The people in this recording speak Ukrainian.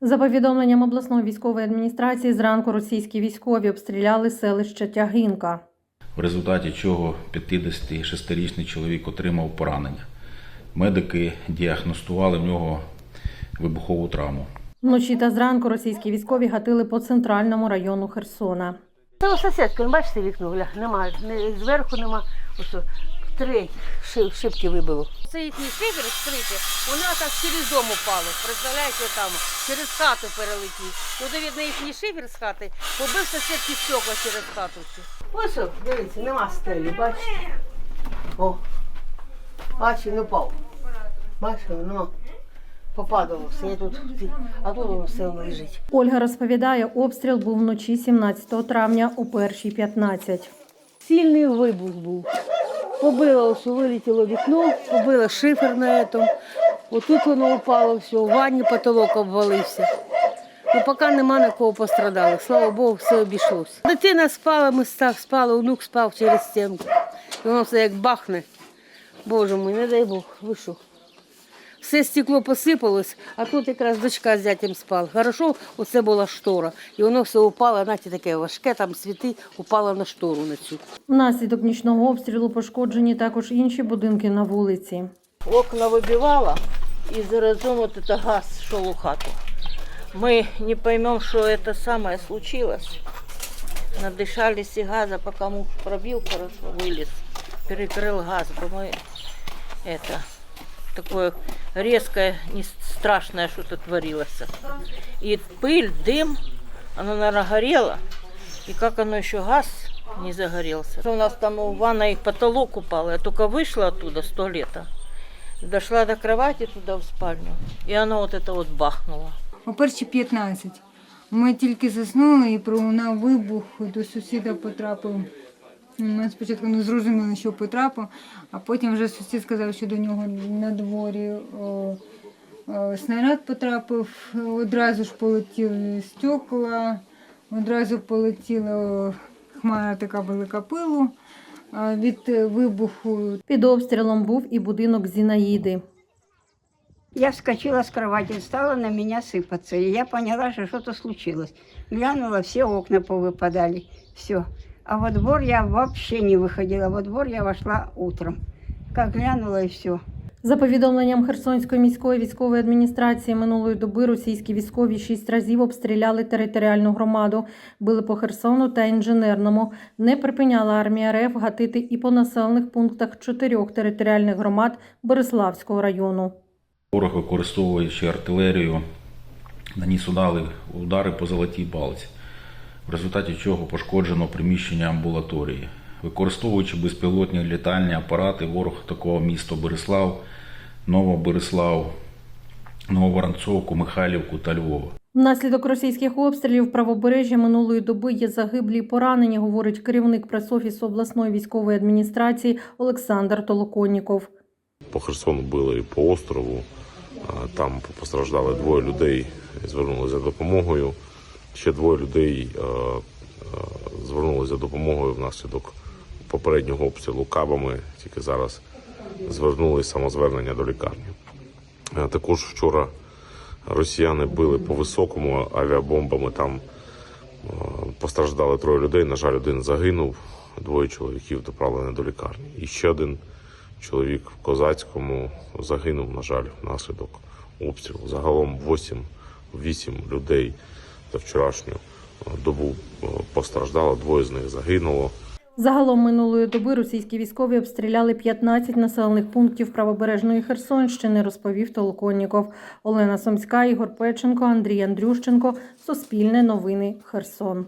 За повідомленням обласної військової адміністрації, зранку російські військові обстріляли селище Тягинка. в результаті чого 56-річний чоловік отримав поранення. Медики діагностували в нього вибухову травму. Вночі та зранку російські військові гатили по центральному району Херсона. Це у сусідки, бачите вікно, гля, нема, не, зверху нема. Три шибки вибило. Це їхній шибер скритий, вона так через дом упало. Представляєте, там через хату перелетів. То, видно, їхній шибер з хати побив сусідки стекла через хату. Ось, дивіться, нема стелі, бачите? О, бачите, не впав. Бачите, ну, попадало все, я тут, а тут воно все лежить. Ольга розповідає, обстріл був вночі 17 травня о 1.15. Сильний вибух був. Побило, ось вилетіло вікно, побило шифер на этом. Отут воно упало все, в ванні потолок обвалився. Ну, поки нема на кого пострадалих. Слава Богу, все обійшлося. Дитина спала, ми спали, онук спав через стінку. Воно все як бахне. Боже мій, не дай Бог, ви що? Все стекло посипалось, а тут якраз дочка з зятям спала. Хорошо, оце була штора. І воно все упало, знаєте, таке важке, там світи, упало на штору на цю. Внаслідок нічного обстрілу пошкоджені також інші будинки на вулиці. окна выбивало, и заразом вот это газ шел у хату. Мы не поймем, что это самое случилось. Надышались и газа, пока муж пробил хорошо, вылез, перекрыл газ, бо мы это такое резкое, не страшное что-то творилось. И пыль, дым, оно, наверное, горело. И как оно еще газ не загорелся. У нас там у ванной потолок упал. Я только вышла оттуда с туалета. Дошла до кровати туда в спальню. И оно вот это вот бахнуло. О перші 15. Ми тільки заснули і пролунав вибух, до сусіда потрапив. ми спочатку не зрозуміли, що потрапив, а потім вже сусід сказав, що до нього на дворі о, о, снаряд потрапив, одразу ж полетіли стекла, одразу полетіла хмара така велика пилу. Від вибуху Під обстрілом був і будинок Зінаїди. Я вскочила с кровати, стала на меня сыпаться. И я поняла, что что-то случилось. Глянула, все окна повыпадали. Все. А во двор я вообще не выходила. Во двор я вошла утром. Как глянула и все. За повідомленням Херсонської міської військової адміністрації минулої доби російські військові шість разів обстріляли територіальну громаду, били по Херсону та інженерному. Не припиняла армія РФ гатити і по населених пунктах чотирьох територіальних громад Бориславського району. Ворог, використовуючи артилерію, наніс удари, удари по золотій балці, в результаті чого пошкоджено приміщення амбулаторії. Використовуючи безпілотні літальні апарати, ворог атакував місто Береслав, Новобереслав, Нововоронцовку, Михайлівку та Львова. Внаслідок російських обстрілів в правобережжя минулої доби є загиблі і поранені, говорить керівник пресофісу обласної військової адміністрації Олександр Толоконніков. По Херсону били і по острову. Там постраждали двоє людей, звернулися за допомогою. Ще двоє людей е, е, звернулися за допомогою внаслідок попереднього обстрілу кабами. Тільки зараз звернулися самозвернення до лікарні. Е, Також вчора росіяни били по високому авіабомбами. Там постраждали троє людей. На жаль, один загинув, двоє чоловіків доправлені до лікарні. І ще один чоловік в Козацькому загинув, на жаль, внаслідок обстрілу. Загалом 8, 8 людей за вчорашню е, добу е, постраждало, двоє з них загинуло. Загалом минулої доби російські військові обстріляли 15 населених пунктів правобережної Херсонщини, розповів Толоконніков. Олена Сомська, Ігор Печенко, Андрій Андрющенко. Суспільне новини Херсон.